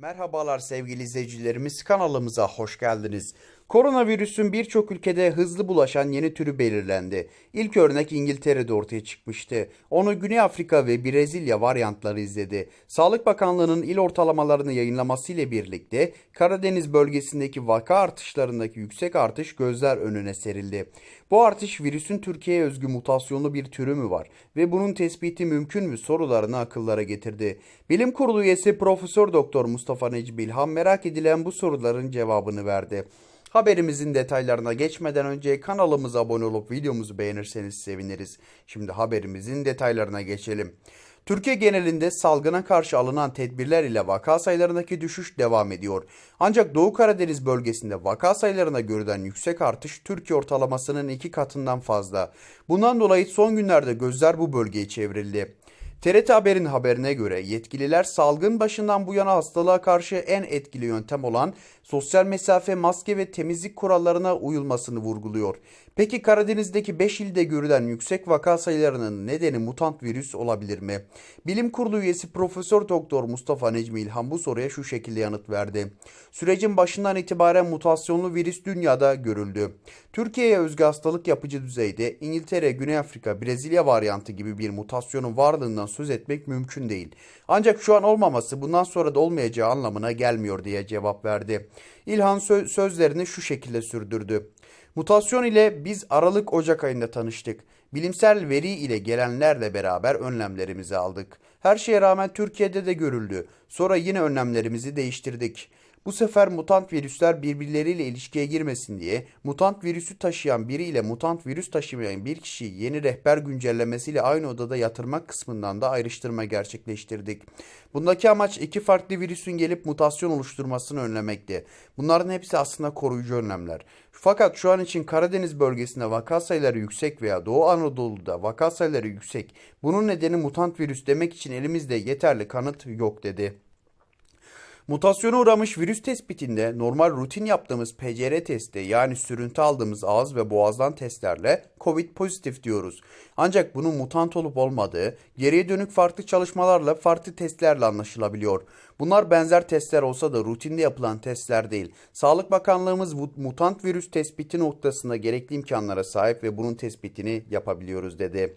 Merhabalar sevgili izleyicilerimiz kanalımıza hoş geldiniz. Koronavirüsün birçok ülkede hızlı bulaşan yeni türü belirlendi. İlk örnek İngiltere'de ortaya çıkmıştı. Onu Güney Afrika ve Brezilya varyantları izledi. Sağlık Bakanlığı'nın il ortalamalarını yayınlamasıyla birlikte Karadeniz bölgesindeki vaka artışlarındaki yüksek artış gözler önüne serildi. Bu artış virüsün Türkiye'ye özgü mutasyonlu bir türü mü var ve bunun tespiti mümkün mü sorularını akıllara getirdi. Bilim Kurulu üyesi Profesör Doktor Mustafa Necmi İlhan merak edilen bu soruların cevabını verdi. Haberimizin detaylarına geçmeden önce kanalımıza abone olup videomuzu beğenirseniz seviniriz. Şimdi haberimizin detaylarına geçelim. Türkiye genelinde salgına karşı alınan tedbirler ile vaka sayılarındaki düşüş devam ediyor. Ancak Doğu Karadeniz bölgesinde vaka sayılarına görülen yüksek artış Türkiye ortalamasının iki katından fazla. Bundan dolayı son günlerde gözler bu bölgeye çevrildi. TRT Haber'in haberine göre yetkililer salgın başından bu yana hastalığa karşı en etkili yöntem olan sosyal mesafe, maske ve temizlik kurallarına uyulmasını vurguluyor. Peki Karadeniz'deki 5 ilde görülen yüksek vaka sayılarının nedeni mutant virüs olabilir mi? Bilim Kurulu üyesi Profesör Doktor Mustafa Necmi İlhan bu soruya şu şekilde yanıt verdi. Sürecin başından itibaren mutasyonlu virüs dünyada görüldü. Türkiye'ye özgü hastalık yapıcı düzeyde İngiltere, Güney Afrika, Brezilya varyantı gibi bir mutasyonun varlığından söz etmek mümkün değil. Ancak şu an olmaması bundan sonra da olmayacağı anlamına gelmiyor diye cevap verdi. İlhan sö- sözlerini şu şekilde sürdürdü. Mutasyon ile biz Aralık-Ocak ayında tanıştık. Bilimsel veri ile gelenlerle beraber önlemlerimizi aldık. Her şeye rağmen Türkiye'de de görüldü. Sonra yine önlemlerimizi değiştirdik. Bu sefer mutant virüsler birbirleriyle ilişkiye girmesin diye mutant virüsü taşıyan biri ile mutant virüs taşımayan bir kişiyi yeni rehber güncellemesiyle aynı odada yatırmak kısmından da ayrıştırma gerçekleştirdik. Bundaki amaç iki farklı virüsün gelip mutasyon oluşturmasını önlemekti. Bunların hepsi aslında koruyucu önlemler. Fakat şu an için Karadeniz bölgesinde vaka sayıları yüksek veya Doğu Anadolu'da vaka sayıları yüksek. Bunun nedeni mutant virüs demek için elimizde yeterli kanıt yok dedi. Mutasyona uğramış virüs tespitinde normal rutin yaptığımız PCR testi yani sürüntü aldığımız ağız ve boğazdan testlerle COVID pozitif diyoruz. Ancak bunun mutant olup olmadığı geriye dönük farklı çalışmalarla farklı testlerle anlaşılabiliyor. Bunlar benzer testler olsa da rutinde yapılan testler değil. Sağlık Bakanlığımız mutant virüs tespiti noktasında gerekli imkanlara sahip ve bunun tespitini yapabiliyoruz dedi.